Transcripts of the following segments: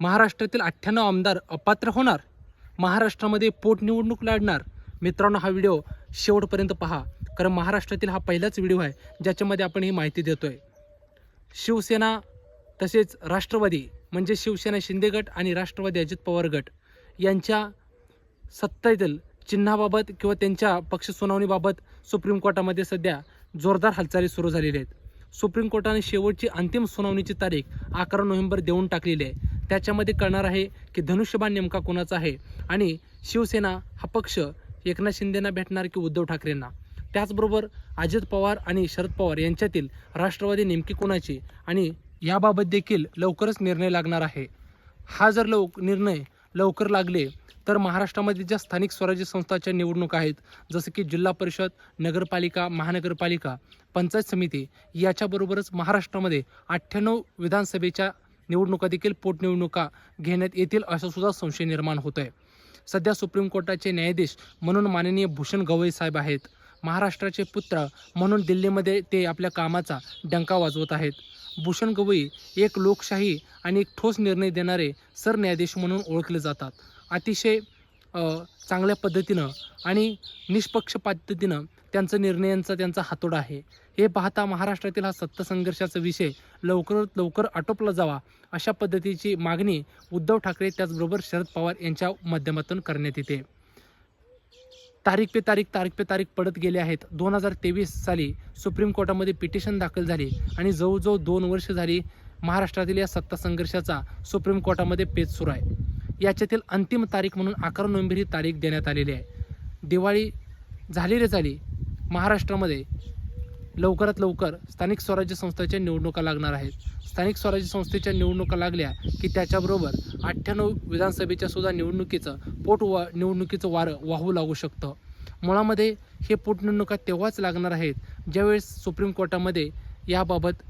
महाराष्ट्रातील अठ्ठ्याण्णव आमदार अपात्र होणार. महाराष्ट्रामध्ये पोटनिवडणूक लढणार. मित्रांनो हा व्हिडिओ शेवटपर्यंत पहा. कारण महाराष्ट्रातील हा पहिलाच व्हिडिओ आहे ज्याच्यामध्ये आपण ही माहिती देतो आहे शिवसेना तसेच राष्ट्रवादी म्हणजे शिवसेना शिंदे गट आणि राष्ट्रवादी अजित पवार गट यांच्या सत्तेतील चिन्हाबाबत किंवा त्यांच्या पक्ष सुनावणीबाबत सुप्रीम कोर्टामध्ये सध्या जोरदार हालचाली सुरू झालेल्या आहेत. सुप्रीम कोर्टाने शेवटची अंतिम सुनावणीची तारीख अकरा नोव्हेंबर देऊन टाकलेली आहे. त्याच्यामध्ये कळणार आहे की धनुष्यबाण नेमका कोणाचा आहे आणि शिवसेना हा पक्ष एकनाथ शिंदेना भेटणार की उद्धव ठाकरेंना? त्याचबरोबर अजित पवार आणि शरद पवार यांच्यातील राष्ट्रवादी नेमकी कोणाची आणि याबाबत देखील लवकरच निर्णय लागणार आहे. हा जर लव निर्णय लवकर लागले तर महाराष्ट्रामध्ये ज्या स्थानिक स्वराज्य संस्थाच्या निवडणुका आहेत जसं की जिल्हा परिषद नगरपालिका महानगरपालिका पंचायत समिती याच्याबरोबरच महाराष्ट्रामध्ये अठ्ठ्याण्णव विधानसभेच्या निवडणुका देखील पोटनिवडणुका घेण्यात येतील असा सुद्धा संशय निर्माण होत आहे सध्या सुप्रीम कोर्टाचे न्यायाधीश म्हणून माननीय भूषण गवई साहेब आहेत. महाराष्ट्राचे पुत्र म्हणून दिल्लीमध्ये ते आपल्या कामाचा डंका वाजवत आहेत. भूषण गवई एक लोकशाही आणि एक ठोस निर्णय देणारे सरन्यायाधीश म्हणून ओळखले जातात. अतिशय चांगल्या पद्धतीनं आणि निष्पक्ष पद्धतीनं त्यांचं निर्णयांचा त्यांचा हातोडा आहे. हे पाहता महाराष्ट्रातील हा सत्तासंघर्षाचा विषय लवकरात लवकर आटोपला जावा अशा पद्धतीची मागणी उद्धव ठाकरे त्याचबरोबर शरद पवार यांच्या माध्यमातून करण्यात येते. तारीख पे तारीख तारीख पे तारीख पडत गेले आहेत. दोन हजार तेवीस साली सुप्रीम कोर्टामध्ये पिटिशन दाखल झाली आणि जवळजवळ दोन वर्ष झाली महाराष्ट्रातील या सत्ता संघर्षाचा सुप्रीम कोर्टामध्ये पेच सुरू आहे. याच्यातील अंतिम तारीख म्हणून अकरा नोव्हेंबर ही तारीख देण्यात आलेली आहे. दिवाळी झाली रे झाली महाराष्ट्रामध्ये लवकरात लवकर स्थानिक स्वराज्य संस्थेच्या निवडणुका लागणार आहेत. स्थानिक स्वराज्य संस्थेच्या निवडणुका लागल्या की त्याच्याबरोबर अठ्ठ्याण्णव विधानसभेच्या सुद्धा निवडणुकीचं पोट वा निवडणुकीचं वारं वाहू लागू शकतं. मुळामध्ये हे पोटनिवडणुका तेव्हाच लागणार आहेत ज्यावेळेस सुप्रीम कोर्टामध्ये याबाबत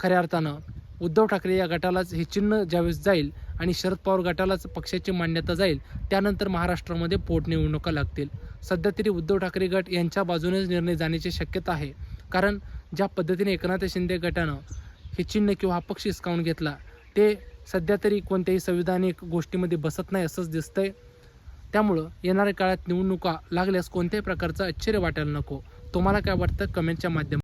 खऱ्या अर्थानं उद्धव ठाकरे या गटालाच हे चिन्ह ज्यावेळेस जाईल आणि शरद पवार गटालाच पक्षाची मान्यता जाईल त्यानंतर महाराष्ट्रामध्ये पोटनिवडणुका लागतील. सध्या तरी उद्धव ठाकरे गट यांच्या बाजूनेच निर्णय जाण्याची शक्यता आहे. कारण ज्या पद्धतीने एकनाथ शिंदे गटानं हे चिन्ह किंवा हा पक्ष हिसकावून घेतला ते सध्या तरी कोणत्याही संविधानिक गोष्टीमध्ये बसत नाही असंच दिसतंय. त्यामुळं येणाऱ्या काळात निवडणुका लागल्यास कोणत्याही प्रकारचं आश्चर्य वाटायला नको. तुम्हाला काय वाटतं? कमेंटच्या माध्यमात